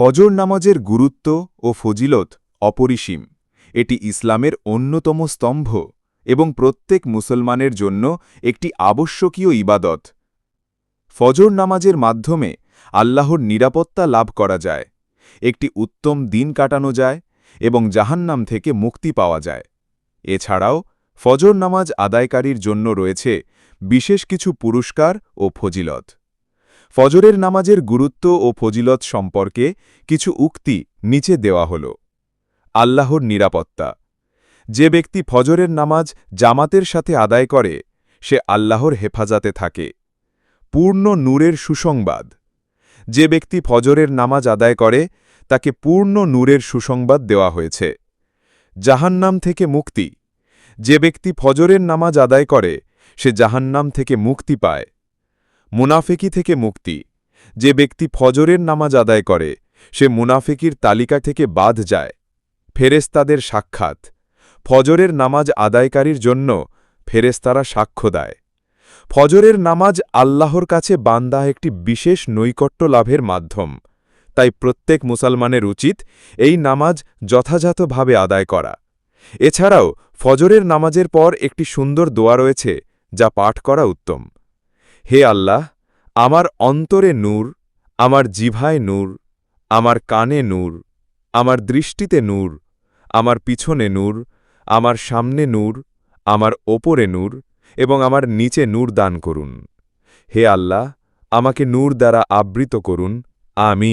ফজর নামাজের গুরুত্ব ও ফজিলত অপরিসীম। এটি ইসলামের অন্যতম স্তম্ভ এবং প্রত্যেক মুসলমানের জন্য একটি আবশ্যকীয় ইবাদত। ফজর নামাজের মাধ্যমে আল্লাহর নিরাপত্তা লাভ করা যায়, একটি উত্তম দিন কাটানো যায় এবং জাহান্নাম থেকে মুক্তি পাওয়া যায়। এছাড়াও, ফজর নামাজ আদায়কারীর জন্য রয়েছে বিশেষ কিছু পুরস্কার ও ফজিলত। ফজরের নামাজের গুরুত্ব ও ফজিলত সম্পর্কে কিছু উক্তি নিচে দেওয়া হল। আল্লাহর নিরাপত্তা। যে ব্যক্তি ফজরের নামাজ জামাতের সাথে আদায় করে, সে আল্লাহর হেফাজতে থাকে। পূর্ণ নূরের সুসংবাদ। যে ব্যক্তি ফজরের নামাজ আদায় করে, তাকে পূর্ণ নূরের সুসংবাদ দেওয়া হয়েছে। জাহান্নাম থেকে মুক্তি। যে ব্যক্তি ফজরের নামাজ আদায় করে, সে জাহান্নাম থেকে মুক্তি পায়। মুনাফেকি থেকে মুক্তি। যে ব্যক্তি ফজরের নামাজ আদায় করে, সে মুনাফেকির তালিকা থেকে বাদ যায়। ফেরেস্তাদের সাক্ষাৎ। ফজরের নামাজ আদায়কারীর জন্য ফেরেস্তারা সাক্ষ্য দেয়। ফজরের নামাজ আল্লাহর কাছে বান্দা একটি বিশেষ নৈকট্য লাভের মাধ্যম। তাই প্রত্যেক মুসলমানের উচিত এই নামাজ যথাযথভাবে আদায় করা। এছাড়াও ফজরের নামাজের পর একটি সুন্দর দোয়া রয়েছে, যা পাঠ করা উত্তম। হে আল্লাহ, আমার অন্তরে নূর, আমার জিভায় নূর, আমার কানে নূর, আমার দৃষ্টিতে নূর, আমার পিছনে নূর, আমার সামনে নূর, আমার ওপরে নূর এবং আমার নিচে নূর দান করুন। হে আল্লাহ, আমাকে নূর দ্বারা আবৃত করুন। আমি